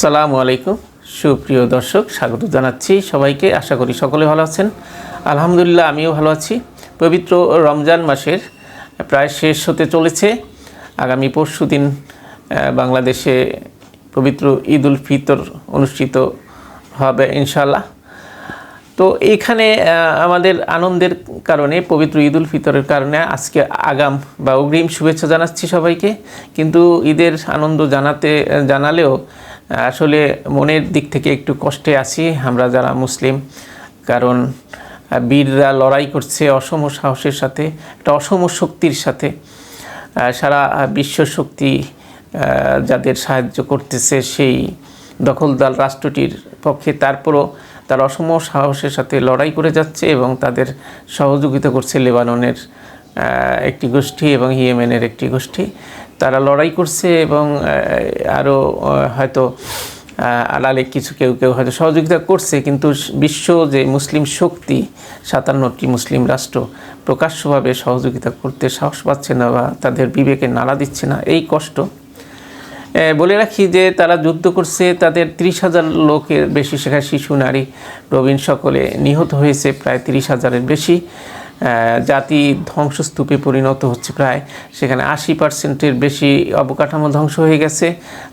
সালামু আলাইকুম। সুপ্রিয় দর্শক, স্বাগত জানাচ্ছি সবাইকে। আশা করি সকলে ভালো আছেন। আলহামদুলিল্লাহ, আমিও ভালো আছি। পবিত্র রমজান মাসের প্রায় শেষ হতে চলেছে। আগামী পরশু দিন বাংলাদেশে পবিত্র ঈদ উল ফিতর অনুষ্ঠিত হবে ইনশাল্লাহ তো এইখানে আমাদের আনন্দের কারণে, পবিত্র ঈদ উল ফিতরের কারণে আজকে আগাম বা অগ্রিম শুভেচ্ছা জানাচ্ছি সবাইকে। কিন্তু ঈদের আনন্দ জানাতে, জানালেও আসলে মনের দিক থেকে একটু কষ্টে আছি, আমরা যারা মুসলিম, কারণ বীররা লড়াই করছে অসম সাহসের সাথে, একটা অসম শক্তির সাথে। সারা বিশ্ব শক্তি যাদের সাহায্য করতেছে সেই দখলদার রাষ্ট্রটির পক্ষে, তারপরও তারা অসম সাহসের সাথে লড়াই করে যাচ্ছে এবং তাদের সহযোগিতা করছে লেবাননের একটি গোষ্ঠী এবং ইয়েমেনের একটি গোষ্ঠী। তারা লড়াই করছে এবং আরও হয়তো আড়ালে কিছু কেউ কেউ হয়তো সহযোগিতা করছে, কিন্তু বিশ্ব যে মুসলিম শক্তি, সাতান্নটি মুসলিম রাষ্ট্র প্রকাশ্যভাবে সহযোগিতা করতে সাহস পাচ্ছে না বা তাদের বিবেকে নাড়া দিচ্ছে না। এই কষ্ট বলে রাখি যে তারা যুদ্ধ করছে, তাদের তিরিশ হাজার লোকের বেশি সেখানে শিশু, নারী, প্রবীণ সকলে নিহত হয়েছে, প্রায় তিরিশ হাজারের বেশি। জাতি ধ্বংসস্তূপে পরিণত হচ্ছে প্রায় সেখানে আশি পার্সেন্টের বেশি অবকাঠামো ধ্বংস হয়ে গেছে।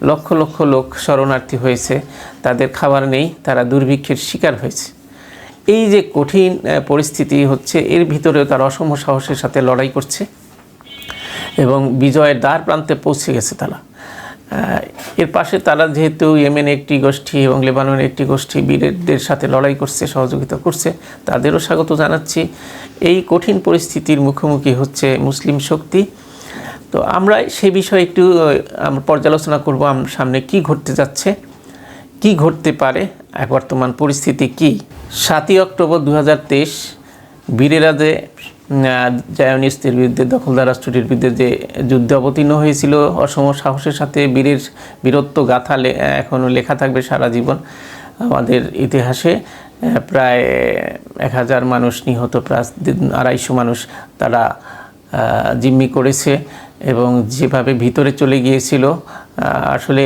লক্ষ লক্ষ লোক শরণার্থী হয়েছে। তাদের খাবার নেই, তারা দুর্ভিক্ষের শিকার হয়েছে। এই যে কঠিন পরিস্থিতি হচ্ছে, এর ভিতরেও তারা অসম সাহসের সাথে লড়াই করছে এবং বিজয়ের দ্বার প্রান্তে পৌঁছে গেছে তারা। এর পাশে তারা যেহেতু ইয়েমেন একটি গোষ্ঠী এবং লেবাননের একটি গোষ্ঠী বীরদের সাথে লড়াই করছে, সহযোগিতা করছে, তাদেরও স্বাগত জানাচ্ছি। এই কঠিন পরিস্থিতির মুখোমুখি হচ্ছে মুসলিম শক্তি। তো আমরা সে বিষয়ে একটু আমরা পর্যালোচনা করব সামনে কি ঘটতে যাচ্ছে, কি ঘটতে পারে বর্তমান পরিস্থিতি কি? সাতই অক্টোবর দু হাজার তেইশ, বীরেরা যে জায়নিস্তের বিরুদ্ধে, দখলদার রাষ্ট্রটির বিরুদ্ধে যে যুদ্ধে অবতীর্ণ হয়েছিল, অসম সাহসের সাথে বীরের বীরত্ব গাথা এখনও লেখা থাকবে সারা জীবন। আমাদের ইতিহাসে প্রায় এক হাজার মানুষ নিহত, প্রায় আড়াইশো মানুষ তারা জিম্মি করেছে এবং যেভাবে ভিতরে চলে গিয়েছিল আসলে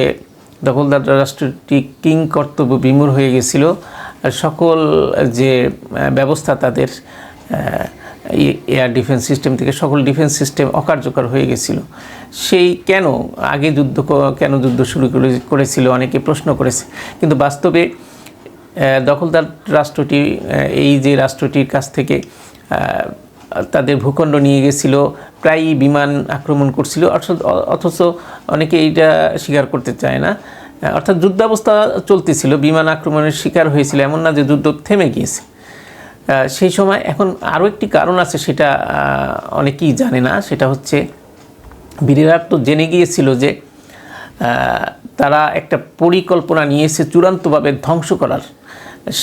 দখলদার রাষ্ট্রটি কিং কর্তব্য বিমূর হয়ে গেছিল। সকল যে ব্যবস্থা তাদের এয়ার ডিফেন্স সিস্টেম থেকে সকল ডিফেন্স সিস্টেম অকার্যকর হয়ে গেছিল। সেই কেন? আগে যুদ্ধ কেন যুদ্ধ শুরু করে- করেছিল? অনেকে প্রশ্ন করেছে। কিন্তু বাস্তবে দখলদার রাষ্ট্রটি এই যে রাষ্ট্রটির কাছ থেকে তাদের ভূখণ্ড নিয়ে গেছিল, প্রায়ই বিমান আক্রমণ করছিল অথচ- অনেকে এইটা স্বীকার করতে চায় না। অর্থাৎ যুদ্ধাবস্থা চলতেছিল, বিমান আক্রমণের শিকার হয়েছিল, এমন না যে যুদ্ধ থেমে গিয়েছে। সেই সময় এখন আরও একটি কারণ আছে সেটা অনেকেই জানে না, সেটা হচ্ছে বীরেরা তো জেনে গিয়েছিল যে তারা একটা পরিকল্পনা নিয়েছে চূড়ান্তভাবে ধ্বংস করার,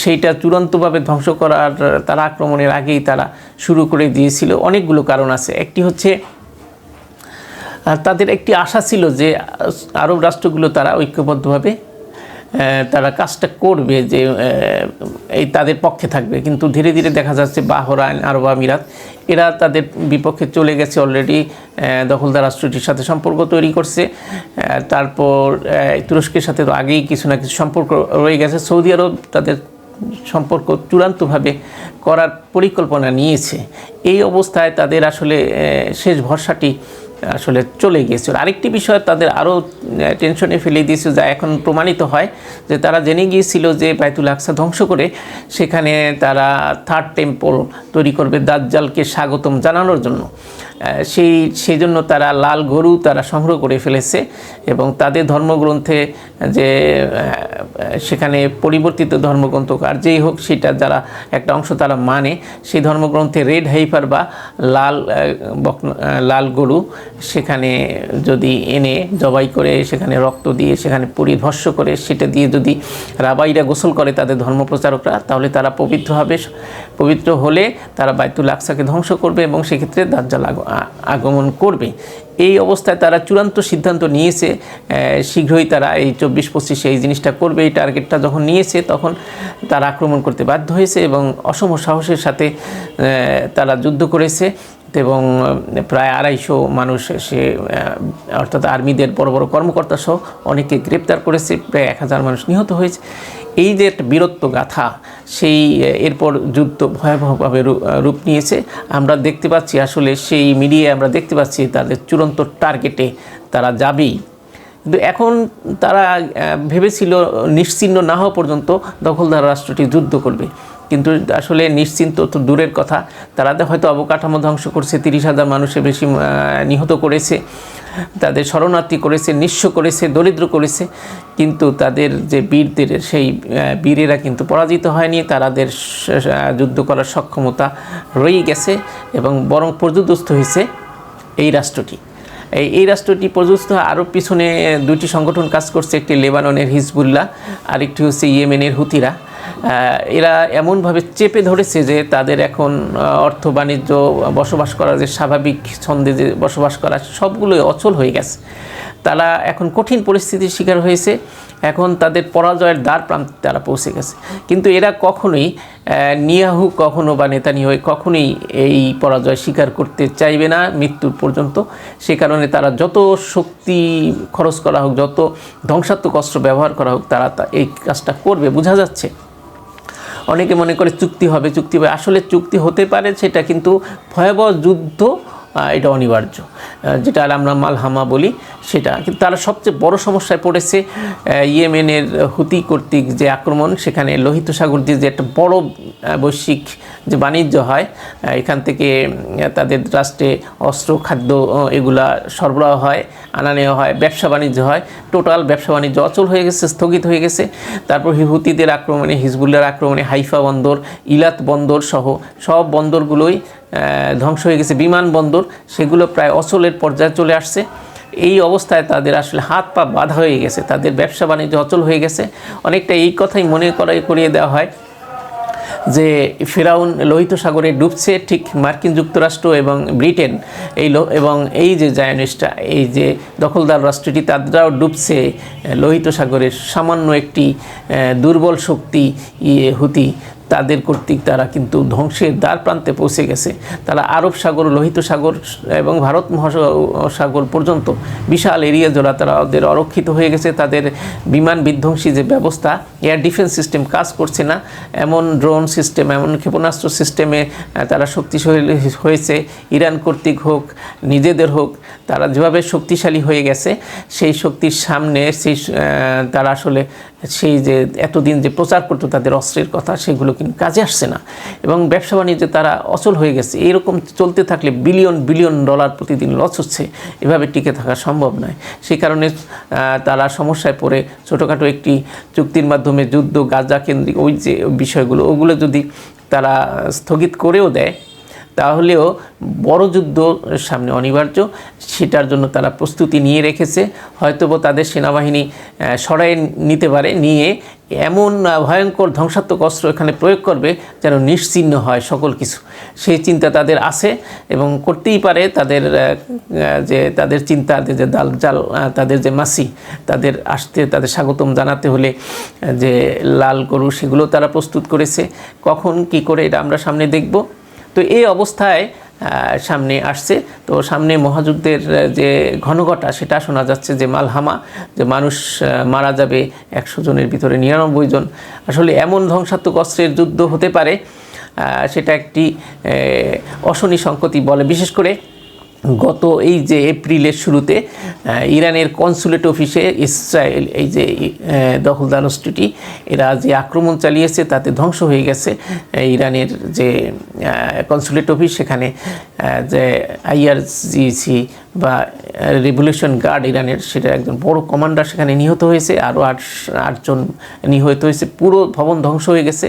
সেইটা চূড়ান্তভাবে ধ্বংস করার, তারা আক্রমণের আগেই তারা শুরু করে দিয়েছিল অনেকগুলো কারণ আছে। একটি হচ্ছে তাদের একটি আশা ছিল যে আরব রাষ্ট্রগুলো তারা ঐক্যবদ্ধভাবে তারা কাজটা করবে যে এই তাদের পক্ষে থাকবে। কিন্তু ধীরে ধীরে দেখা যাচ্ছে বাহরাইন, আরব আমিরাত, এরা তাদের বিপক্ষে চলে গেছে অলরেডি দখলদার রাষ্ট্রটির সাথে সম্পর্ক তৈরি করছে। তারপর তুরস্কের সাথে তো আগেই কিছু না কিছু সম্পর্ক রয়ে গেছে। সৌদি আরব তাদের সম্পর্ক চূড়ান্তভাবে করার পরিকল্পনা নিয়েছে। এই অবস্থায় তাদের আসলে শেষ ভরসাটি আসলে চলে গিয়েছিল আরেকটি বিষয় তাদের আরও টেনশনে ফেলে দিয়েছিল যা এখন প্রমাণিত হয়, যে তারা জেনে গিয়েছিল যে বায়তুল আকসা ধ্বংস করে সেখানে তারা থার্ড টেম্পল তৈরি করবে, দাজ্জালকে স্বাগতম জানানোর জন্য। সেই সেই জন্য তারা লাল গরু তারা সংগ্রহ করে ফেলেছে এবং তাদের ধর্মগ্রন্থে যে সেখানে পরিবর্তিত ধর্মগ্রন্থ আর যেই হোক সেটা যারা একটা অংশ তারা মানে সেই ধর্মগ্রন্থে রেড হাইফার বা লাল লাল গরু সেখানে যদি এনে জবাই করে, সেখানে রক্ত দিয়ে, সেখানে পরিভস্য করে, সেটা দিয়ে যদি রাবাইরা গোসল করে তাদের ধর্মপ্রচারকরা, তাহলে তারা পবিত্র হবে, পবিত্র হলে তারা বাইতুল আকসাকে ধ্বংস করবে এবং সেক্ষেত্রে দাজ্জাল আগমন করবে। এই অবস্থায় তারা চূড়ান্ত সিদ্ধান্ত নিয়েছে শীঘ্রই তারা এই চব্বিশ পঁচিশে এই জিনিসটা করবে, এই টার্গেটটা যখন নিয়েছে তখন তারা আক্রমণ করতে বাধ্য হয়েছে এবং অসম সাহসের সাথে তারা যুদ্ধ করেছে এবং প্রায় আড়াইশো মানুষ সে অর্থাৎ আর্মিদের বড় বড় কর্মকর্তা সহ অনেকে গ্রেপ্তার করেছে, প্রায় এক হাজার মানুষ নিহত হয়েছে। এই যে একটা বীরত্ব গাথা, সেই এরপর যুদ্ধ ভয়াবহভাবে রূপ নিয়েছে। আমরা দেখতে পাচ্ছি আসলে সেই মিডিয়ায় আমরা দেখতে পাচ্ছি তাদের চূড়ান্ত টার্গেটে তারা যাবেই। কিন্তু এখন তারা ভেবেছিল নিশ্চিহ্ন না হওয়া পর্যন্ত দখলদার রাষ্ট্রটি যুদ্ধ করবে। কিন্তু আসলে নিশ্চিন্ত তো দূরের কথা। তারা হয়তো অবকাঠামো ধ্বংস করছে, তিরিশ হাজার মানুষের বেশি নিহত করেছে। তাদের শরণার্থী করেছে নিঃস্ব করেছে দরিদ্র করেছে। কিন্তু তাদের যে বীরদের সেই বীরেরা কিন্তু পরাজিত হয়নি। আহ, যুদ্ধ করার সক্ষমতা রয়ে গেছে এবং বরং পর্যদস্ত হয়েছে এই রাষ্ট্রটি। এই এই রাষ্ট্রটি প্রযুক্ত আরও পিছনে দুটি সংগঠন কাজ করছে একটি লেবাননের হিজবুল্লাহ আরেকটি হচ্ছে ইয়েমেনের হুতিরা। এরা এমনভাবে চেপে ধরেছে যে তাদের এখন অর্থ বাণিজ্য, বসবাস করার যে স্বাভাবিক ছন্দে যে বসবাস করা, সবগুলোই অচল হয়ে গেছে। তারা এখন কঠিন পরিস্থিতির শিকার হয়েছে। এখন তাদের পরাজয়ের দ্বার প্রান্তে তারা পৌঁছে গেছে। কিন্তু এরা কখনোই নিয়াহু কখনো বা নেতানিয়াহু কখনোই এই পরাজয় স্বীকার করতে চাইবে না মৃত্যুর পর্যন্ত। সে কারণে তারা যত শক্তি খরচ করা হোক, যত ধ্বংসাত্মক অস্ত্র ব্যবহার করা হোক, তারা এই কাজটা করবে। বোঝা যাচ্ছে অনেকে মনে করে চুক্তি হবে চুক্তি হবে। আসলে চুক্তি হতে পারে সেটা কিন্তু ভয়াবহ যুদ্ধ এটা অনিবার্য। যেটা আমরা মালহামা বলি, সেটা। কিন্তু তারা সবচেয়ে বড় সমস্যায় পড়েছে ইয়েমেনের হুতি কর্তৃক যে আক্রমণ, সেখানে লোহিত সাগর দিয়ে যে একটা বড় বৈশ্বিক যে বাণিজ্য হয় এখান থেকে তাদের রাষ্ট্রে অস্ত্র, খাদ্য এগুলা সরবরাহ হয়, আনা নেওয়া হয়, ব্যবসা বাণিজ্য হয়। টোটাল ব্যবসা বাণিজ্য অচল হয়ে গেছে, স্থগিত হয়ে গেছে। তারপর হুতিদের আক্রমণে হিজবুল্লার আক্রমণে হাইফা বন্দর, ইলাত বন্দর সহ সব বন্দরগুলোই ধ্বংস হয়ে গেছে বিমানবন্দর, সেগুলো প্রায় অচলের পর্যায়ে চলে আসছে। এই অবস্থায় তাদের আসলে হাত পা বাঁধা হয়ে গেছে, তাদের ব্যবসা বাণিজ্য অচল হয়ে গেছে। অনেকটা এই কথাই মনে করাই করিয়ে দেওয়া হয় যে ফেরাউন লোহিত সাগরে ডুবছে ঠিক মার্কিন যুক্তরাষ্ট্র এবং ব্রিটেন। এই এবং এই যে জায়নিস্টরা এই যে দখলদার রাষ্ট্রটি তাদেরাও ডুবছে লোহিত সাগরের সামান্য একটি দুর্বল শক্তি ইয়ে হুতি তাদের কর্তৃক তারা কিন্তু ধ্বংসের দ্বার প্রান্তে পৌঁছে গেছে। তারা আরব সাগর, লোহিত সাগর এবং ভারত মহাসাগর পর্যন্ত বিশাল এরিয়া জোড়া তারা ওদের অরক্ষিত হয়ে গেছে। তাদের বিমান বিধ্বংসী যে ব্যবস্থা, এয়ার ডিফেন্স সিস্টেম কাজ করছে না। এমন ড্রোন সিস্টেম, এমন ক্ষেপণাস্ত্র সিস্টেমে তারা শক্তিশালী হয়েছে। ইরান কর্তৃক হোক, নিজেদের হোক, তারা যেভাবে শক্তিশালী হয়ে গেছে, সেই শক্তির সামনে সেই তারা আসলে সেই যে এতদিন যে প্রচার করতো তাদের অস্ত্রের কথা, সেগুলো কিন্তু কাজে আসছে না। এবং ব্যবসা বাণিজ্যে তারা অচল হয়ে গেছে। এরকম চলতে থাকলে বিলিয়ন বিলিয়ন ডলার প্রতিদিন লস হচ্ছে। এভাবে টিকে থাকা সম্ভব নয়। সেই কারণে তারা সমস্যায় পড়ে। ছোটোখাটো একটি চুক্তির মাধ্যমে যুদ্ধ, গাজা কেন্দ্রিক ওই যে বিষয়গুলো, ওগুলো যদি তারা স্থগিত করেও দেয় তাহলেও বড় যুদ্ধ সামনে অনিবার্য। সেটার জন্য তারা প্রস্তুতি নিয়ে রেখেছে। হয়তোবা তাদের সেনাবাহিনী সরাই নিতে পারে, নিয়ে এমন ভয়ঙ্কর ধ্বংসাত্মক অস্ত্র এখানে প্রয়োগ করবে যেন নিশ্চিহ্ন হয় সকল কিছু। সেই চিন্তা তাদের আছে এবং করতেই পারে তাদের যে তাদের চিন্তা, যে দাল জাল তাদের যে মাসি, তাদের আসতে, তাদের স্বাগতম জানাতে হলে যে লাল গরু সেগুলো তারা প্রস্তুত করেছে। কখন, কি করে এটা আমরা সামনে দেখব। তো এই অবস্থায় সামনে আসছে। তো সামনে মহাযুদ্ধের যে ঘনঘটা, সেটা শোনা যাচ্ছে যে মালহামা, যে মানুষ মারা যাবে একশো জনের ভিতরে নিরানব্বই জন। আসলে এমন ধ্বংসাত্মক অস্ত্রের যুদ্ধ হতে পারে সেটা একটি অশনি সংকতি বলে। বিশেষ করে গত এই যে এপ্রিলের শুরুতে ইরানের কনসুলেট অফিসে ইসরায়েল এই যে দখলদার রাষ্ট্রটি এরা যে আক্রমণ চালিয়েছে তাতে ধ্বংস হয়ে গেছে। ইরানের যে কনসুলেট অফিস সেখানে যে আইআরজিসি বা রেভলিউশন গার্ড ইরানের সেটা একজন বড় কমান্ডার সেখানে নিহত হয়েছে। আরও আট, আটজন নিহত হয়েছে। পুরো ভবন ধ্বংস হয়ে গেছে।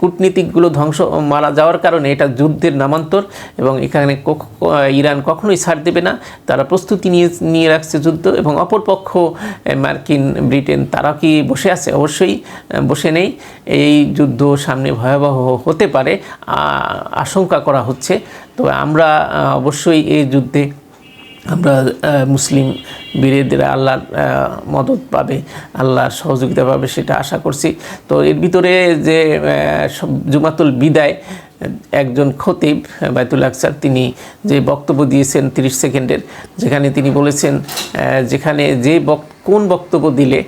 কূটনীতিকগুলো ধ্বংস, মারা যাওয়ার কারণে এটা যুদ্ধের নামান্তর এবং এখানে ইরান কখনোই ছাড় দেবে না। তারা প্রস্তুতি নিয়ে নিয়ে রাখছে যুদ্ধ এবং অপরপক্ষ মার্কিন, ব্রিটেন তারা কি বসে আছে? অবশ্যই বসে নেই। এই যুদ্ধ সামনে ভয়াবহ হতে পারে। আশঙ্কা করা হচ্ছে। তো আমরা অবশ্যই এই যুদ্ধে আমরা মুসলিম বীরেরা আল্লাহর মদত পাবে, আল্লাহর সহযোগিতা পাবে সেটা আশা করছি। তো এর ভিতরে যে জুমাতুল বিদায়, একজন খতিব বায়তুল আকসার, তিনি যে বক্তব্য দিয়েছেন তিরিশ সেকেন্ডের, যেখানে তিনি বলেছেন যেখানে যে কোন বক্তব্য দিলে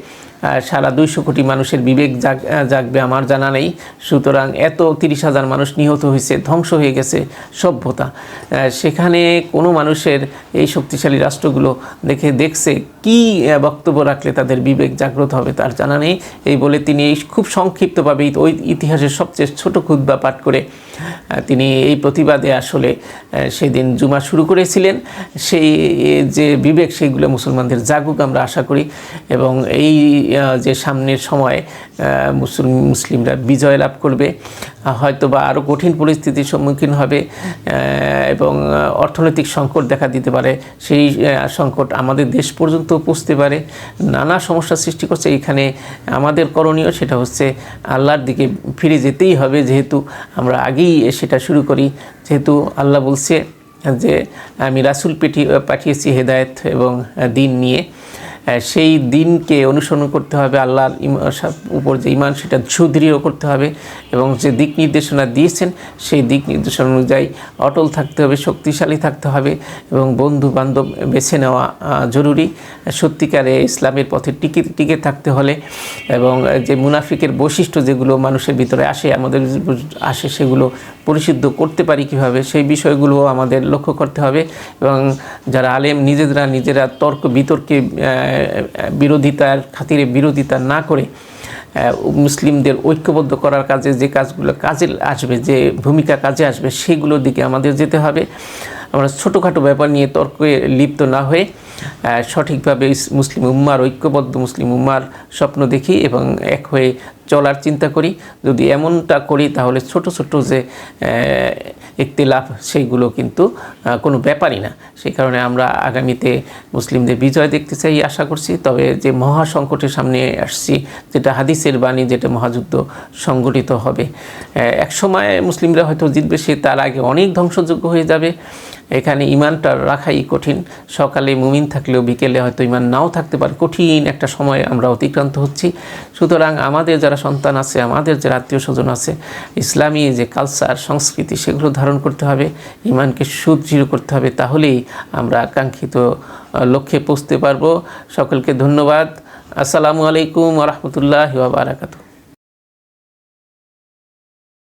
সারা দুইশো কোটি মানুষের বিবেক জাগ জাগবে আমার জানা নেই। সুতরাং এত তিরিশ হাজার মানুষ নিহত হয়েছে, ধ্বংস হয়ে গেছে সভ্যতা। সেখানে কোনো মানুষের এই শক্তিশালী রাষ্ট্রগুলো দেখে দেখছে কি বক্তব্য রাখলে তাদের বিবেক জাগ্রত হবে তার জানা নেই। এই বলে তিনি এই খুব সংক্ষিপ্তভাবে ওই ইতিহাসের সবচেয়ে ছোট খুদ্া পাঠ করে তিনি এই প্রতিবাদে আসলে সেদিন জুমা শুরু করেছিলেন। সেই যে বিবেক সেইগুলো মুসলমানদের জাগুক আমরা আশা করি। এবং এই যে সামনের সময় মুসলিম, মুসলিমরা বিজয় লাভ করবে হয়তো বা আরও কঠিন পরিস্থিতির সম্মুখীন হবে এবং অর্থনৈতিক সংকট দেখা দিতে পারে, সেই সংকট আমাদের দেশ পর্যন্ত পৌঁছতে পারে, নানা সমস্যার সৃষ্টি করছে এখানে আমাদের করণীয় সেটা হচ্ছে আল্লাহর দিকে ফিরে যেতেই হবে, যেহেতু আমরা আগেই সেটা শুরু করি, যেহেতু আল্লাহ বলছে যে, আমি রাসুল পেটি, পাঠিয়েছি হেদায়েত এবং দিন নিয়ে সেই দিনকে অনুসরণ করতে হবে, আল্লাহর উপর যে ইমান সেটা সুদৃঢ় করতে হবে এবং যে দিক নির্দেশনা দিয়েছেন, সেই দিক নির্দেশনা অনুযায়ী অটল থাকতে হবে, শক্তিশালী থাকতে হবে এবং বন্ধু বান্ধব বেছে নেওয়া জরুরি। সত্যিকারে ইসলামের পথে টিকে টিকে থাকতে হলে এবং যে মুনাফিকের বৈশিষ্ট্য যেগুলো মানুষের ভিতরে আসে, আমাদের আসে সেগুলো পরিশুদ্ধ করতে পারি কীভাবে, সেই বিষয়গুলো আমাদের লক্ষ্য করতে হবে এবং যারা আলেম, নিজেরা নিজেরা তর্ক বিতর্কে বিরোধিতার খাতিরে বিরোধিতা না করে মুসলিমদের ঐক্যবদ্ধ করার কাজে যে কাজগুলো কাজে আসবে, যে ভূমিকা কাজে আসবে, সেগুলোর দিকে আমাদের যেতে হবে। আমরা ছোটোখাটো ব্যাপার নিয়ে তর্কে লিপ্ত না হয়ে সঠিকভাবে মুসলিম উম্মার ঐক্যবদ্ধ মুসলিম উম্মার স্বপ্ন দেখি এবং এক হয়ে চলার চিন্তা করি। যদি এমনটা করি, তাহলে ছোট ছোট যে একতিলাফ সেইগুলো কিন্তু কোনো ব্যাপারই না। সেই কারণে আমরা আগামীতে মুসলিমদের বিজয় দেখতে চাই, আশা করছি। তবে যে মহা সংকটের সামনে আসছি, যেটা হাদিসের বাণী, যেটা মহাযুদ্ধ সংগঠিত হবে একসময় এক সময় মুসলিমরা হয়তো জিতবে, সে তার আগে অনেক ধ্বংসযোগ্য হয়ে যাবে। এখানে ইমানটা রাখাই কঠিন। সকালে মুমিন থাকলেও বিকেলে হয়তো ইমান নাও থাকতে পারে। কঠিন একটা সময় আমরা অতিক্রান্ত হচ্ছি। সুতরাং আমাদের যারা সন্তান আছে আমাদের যারা আত্মীয় স্বজন আছে ইসলামী যে কালচার সংস্কৃতি সেগুলো ধারণ করতে হবে ইমানকে সুদৃঢ় করতে হবে তাহলেই আমরা কাঙ্ক্ষিত আহ, লক্ষ্যে পৌঁছতে পারব। সকলকে ধন্যবাদ। আসসালামু আলাইকুম রহমতুল্লাহ বারাকাতু